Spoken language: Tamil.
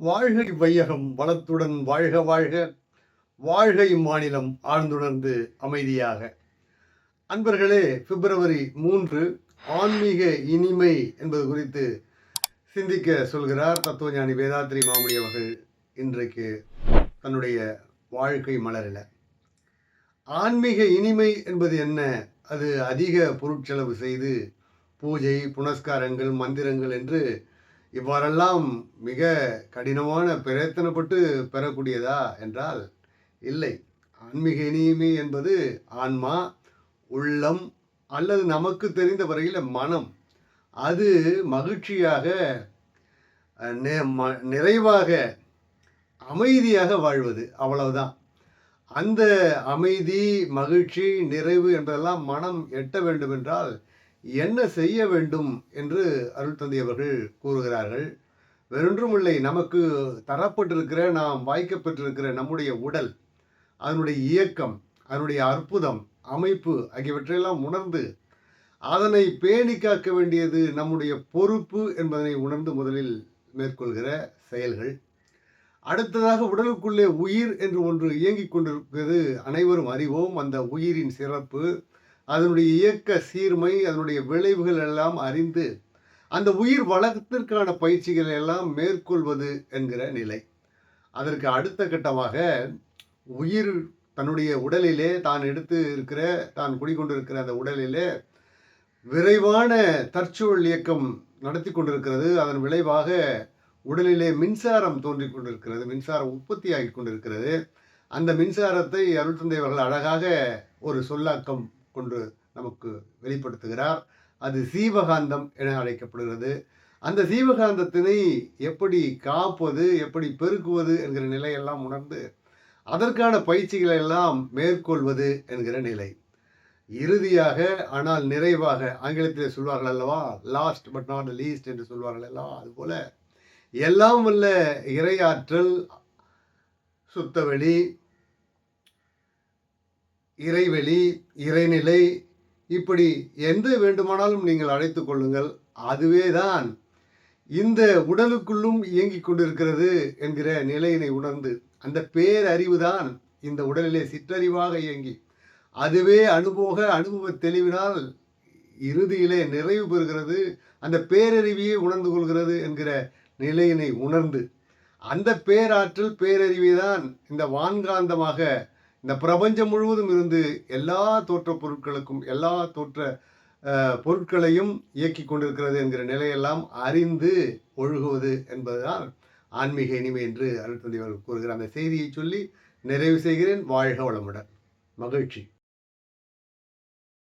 வாழ்கை வையகம் வளத்துடன் வாழ்க வாழ்க. வாழ்கை மாநிலம் ஆழ்ந்துணர்ந்து அமைதியாக. அன்பர்களே பிப்ரவரி மூன்று ஆன்மீக இனிமை என்பது குறித்து சிந்திக்க சொல்கிறார் தத்துவஞானி வேதாத்ரி மாமுனி அவர்கள் இன்றைக்கு தன்னுடைய வாழ்க்கை மலரில். ஆன்மீக இனிமை என்பது என்ன? அது அதிக பொருட்செலவு செய்து பூஜை புனஸ்காரங்கள் மந்திரங்கள் என்று இவ்வாறெல்லாம் மிக கடினமான பிரயத்தனப்பட்டு பெறக்கூடியதா என்றால் இல்லை. ஆன்மீக இனிமை என்பது ஆன்மா உள்ளம் அல்லது நமக்கு தெரிந்த வரையில் மனம். அது மகிழ்ச்சியாக ம- நிறைவாக அமைதியாக வாழ்வது. அவ்வளவுதான். அந்த அமைதி மகிழ்ச்சி நிறைவு என்பதெல்லாம் மனம் எட்ட வேண்டுமென்றால் என்ன செய்ய வேண்டும் என்று அருள் தந்தை அவர்கள் கூறுகிறார்கள். வேறொன்றுமில்லை நமக்கு தரப்பட்டிருக்கிற நாம் வாய்க்கப்பட்டிருக்கிற நம்முடைய உடல் அதனுடைய இயக்கம் அதனுடைய அற்புதம் அமைப்பு ஆகியவற்றையெல்லாம் உணர்ந்து அதனை பேணி காக்க வேண்டியது நம்முடைய பொறுப்பு என்பதனை உணர்ந்து முதலில் மேற்கொள்கிற செயல்கள். அடுத்ததாக உடலுக்குள்ளே உயிர் என்று ஒன்று இயங்கிக் கொண்டிருக்கிறது. அனைவரும் அறிவோம் அந்த உயிரின் சிறப்பு. அதனுடைய இயக்க சீர்மை அதனுடைய விளைவுகள் எல்லாம் அறிந்து அந்த உயிர் வளத்திற்கான பயிற்சிகளை எல்லாம் மேற்கொள்வது என்கிற நிலை. அதற்கு அடுத்த கட்டமாக உயிர் தன்னுடைய உடலிலே தான் எடுத்து இருக்கிற தான் குடிக்கொண்டிருக்கிற அந்த உடலிலே விரைவான தற்சூழல் இயக்கம் நடத்தி கொண்டிருக்கிறது. அதன் விளைவாக உடலிலே மின்சாரம் தோன்றிக் கொண்டிருக்கிறது மின்சாரம் உற்பத்தியாகி கொண்டிருக்கிறது. அந்த மின்சாரத்தை அருள் தந்தையவர்கள் அழகாக ஒரு சொல்லாக்கம் ஒன்று நமக்கு வெளிப்படுத்துகிறார். அது சீவகாந்தம் என அழைக்கப்படுகிறது. அந்த சீவகாந்தத்தினை எப்படி காப்பது எப்படி பெருக்குவது என்கிற நிலையெல்லாம் உணர்ந்து அதற்கான பயிற்சிகளை எல்லாம் மேற்கொள்வது என்கிற நிலை. இறுதியாக ஆனால் நிறைவாக ஆங்கிலத்தில் சொல்வார்கள் அல்லவா? லாஸ்ட் பட் நாட் லீஸ்ட் என்று சொல்வார்கள் அல்லவா? அதுபோல எல்லாம் உள்ள இறையாற்றல் சுத்தவெளி இறைவெளி இறைநிலை இப்படி எந்த வேண்டுமானாலும் நீங்கள் அழைத்து கொள்ளுங்கள். அதுவே தான் இந்த உடலுக்குள்ளும் இயங்கிக் கொண்டிருக்கிறது என்கிற நிலையினை உணர்ந்து அந்த பேரறிவு தான் இந்த உடலிலே சிற்றறிவாக இயங்கி அதுவே அனுபவ அனுபவ தெளிவினால் இறுதியிலே நிறைவு பெறுகிறது அந்த பேரறிவியை உணர்ந்து கொள்கிறது என்கிற நிலையினை உணர்ந்து அந்த பேராற்றல் பேரறிவை தான் இந்த வான்காந்தமாக இந்த பிரபஞ்சம் முழுவதும் இருந்து எல்லா தோற்ற பொருட்களுக்கும் எல்லா தோற்ற பொருட்களையும் இயக்கி கொண்டிருக்கிறது என்கிற நிலையெல்லாம் அறிந்து ஒழுகுவது என்பதுதான் ஆன்மீக இனிமை என்று அருள் தந்தை அவர்கள் கூறுகிறார். அந்த செய்தியை சொல்லி நிறைவு செய்கிறேன். வாழ்க வளமுடன். மகிழ்ச்சி.